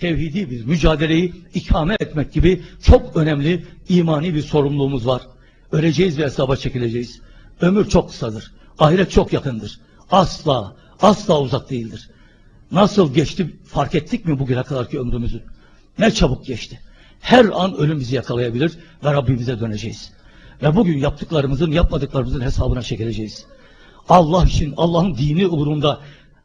tevhidi bir mücadeleyi ikame etmek gibi çok önemli imani bir sorumluluğumuz var. Öleceğiz ve hesaba çekileceğiz. Ömür çok kısadır. Ahiret çok yakındır. Asla, asla uzak değildir. Nasıl geçti fark ettik mi bugüne kadarki ömrümüzü? Ne çabuk geçti. Her an ölüm bizi yakalayabilir ve Rabbimize döneceğiz. Ve bugün yaptıklarımızın, yapmadıklarımızın hesabına çekileceğiz. Allah için, Allah'ın dini uğrunda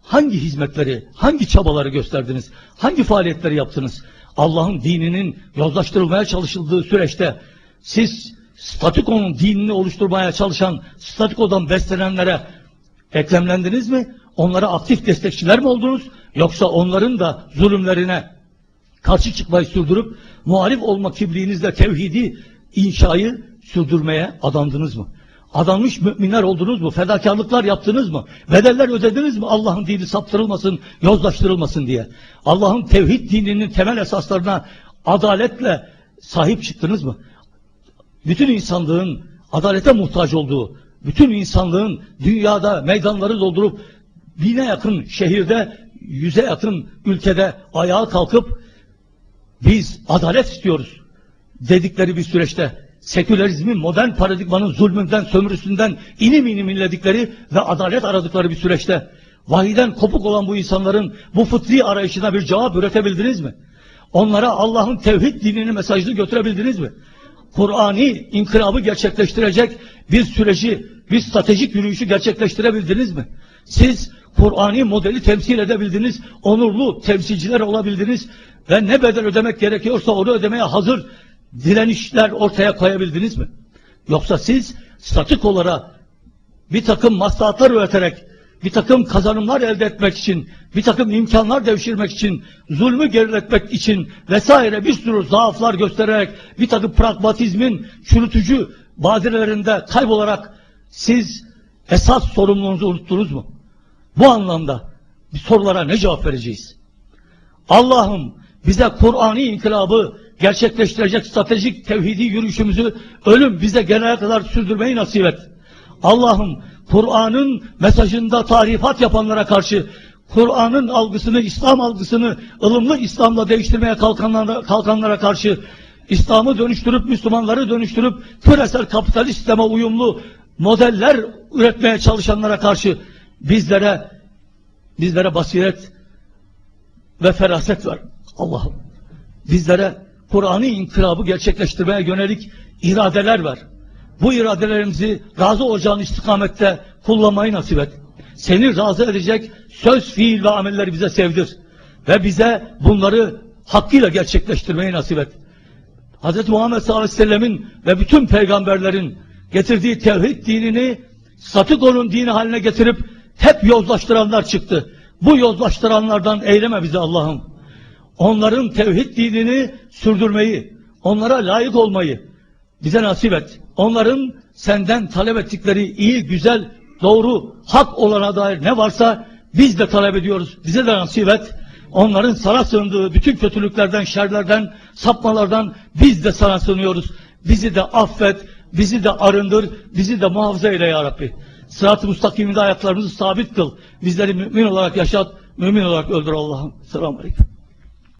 hangi hizmetleri, hangi çabaları gösterdiniz, hangi faaliyetleri yaptınız? Allah'ın dininin yozlaştırılmaya çalışıldığı süreçte siz statükonun dinini oluşturmaya çalışan, statükodan beslenenlere eklemlendiniz mi? Onlara aktif destekçiler mi oldunuz? Yoksa onların da zulümlerine karşı çıkmayı sürdürüp muhalif olma kimliğinizle tevhidi inşayı sürdürmeye adandınız mı? Adanmış müminler oldunuz mu? Fedakarlıklar yaptınız mı? Bedeller ödediniz mi? Allah'ın dini saptırılmasın, yozlaştırılmasın diye. Allah'ın tevhid dininin temel esaslarına adaletle sahip çıktınız mı? Bütün insanlığın adalete muhtaç olduğu, bütün insanlığın dünyada meydanları doldurup bine yakın şehirde, yüze yakın ülkede ayağa kalkıp biz adalet istiyoruz dedikleri bir süreçte sekülerizmin modern paradigmanın zulmünden, sömürüsünden inim inim inledikleri ve adalet aradıkları bir süreçte vahiden kopuk olan bu insanların bu fıtri arayışına bir cevap üretebildiniz mi? Onlara Allah'ın tevhid dinini mesajını götürebildiniz mi? Kur'ani inkılabı gerçekleştirecek bir süreci, bir stratejik yürüyüşü gerçekleştirebildiniz mi? Siz Kur'ani modeli temsil edebildiniz, onurlu temsilciler olabildiniz ve ne bedel ödemek gerekiyorsa onu ödemeye hazır direnişler ortaya koyabildiniz mi? Yoksa siz statükolara bir takım maslahatlar üreterek, bir takım kazanımlar elde etmek için, bir takım imkanlar devşirmek için, zulmü geriletmek için vesaire bir sürü zaaflar göstererek, bir takım pragmatizmin çürütücü badirelerinde kaybolarak siz esas sorumluluğunuzu unuttunuz mu? Bu anlamda bir sorulara ne cevap vereceğiz? Allah'ım bize Kur'ani inkılabı gerçekleştirecek stratejik tevhidi yürüyüşümüzü ölüm bize gelene kadar sürdürmeyi nasip et. Allah'ım Kur'an'ın mesajında tarifat yapanlara karşı Kur'an'ın algısını, İslam algısını ılımlı İslam'la değiştirmeye kalkanlara, kalkanlara karşı İslam'ı dönüştürüp Müslümanları dönüştürüp küresel kapitalist sisteme uyumlu modeller üretmeye çalışanlara karşı bizlere bizlere basiret ve feraset ver. Allah'ım bizlere Kur'an'ı inkılabı gerçekleştirmeye yönelik iradeler ver. Bu iradelerimizi razı olacağın istikamette kullanmayı nasip et. Seni razı edecek söz, fiil ve amelleri bize sevdir. Ve bize bunları hakkıyla gerçekleştirmeyi nasip et. Hz. Muhammed sallallahu aleyhi ve sellemin ve bütün peygamberlerin getirdiği tevhid dinini statükonun dini haline getirip hep yozlaştıranlar çıktı. Bu yozlaştıranlardan eyleme bizi Allah'ım. Onların tevhid dinini sürdürmeyi, onlara layık olmayı bize nasip et. Onların senden talep ettikleri iyi, güzel, doğru, hak olana dair ne varsa biz de talep ediyoruz. Bize de nasip et. Onların sana sığındığı bütün kötülüklerden, şerlerden, sapmalardan biz de sana sığınıyoruz. Bizi de affet, bizi de arındır, bizi de muhafaza eyle ya Rabbi. Sırat-ı müstakiminde ayaklarımızı sabit kıl. Bizleri mümin olarak yaşat, mümin olarak öldür Allah'ım. Selamun Aleyküm.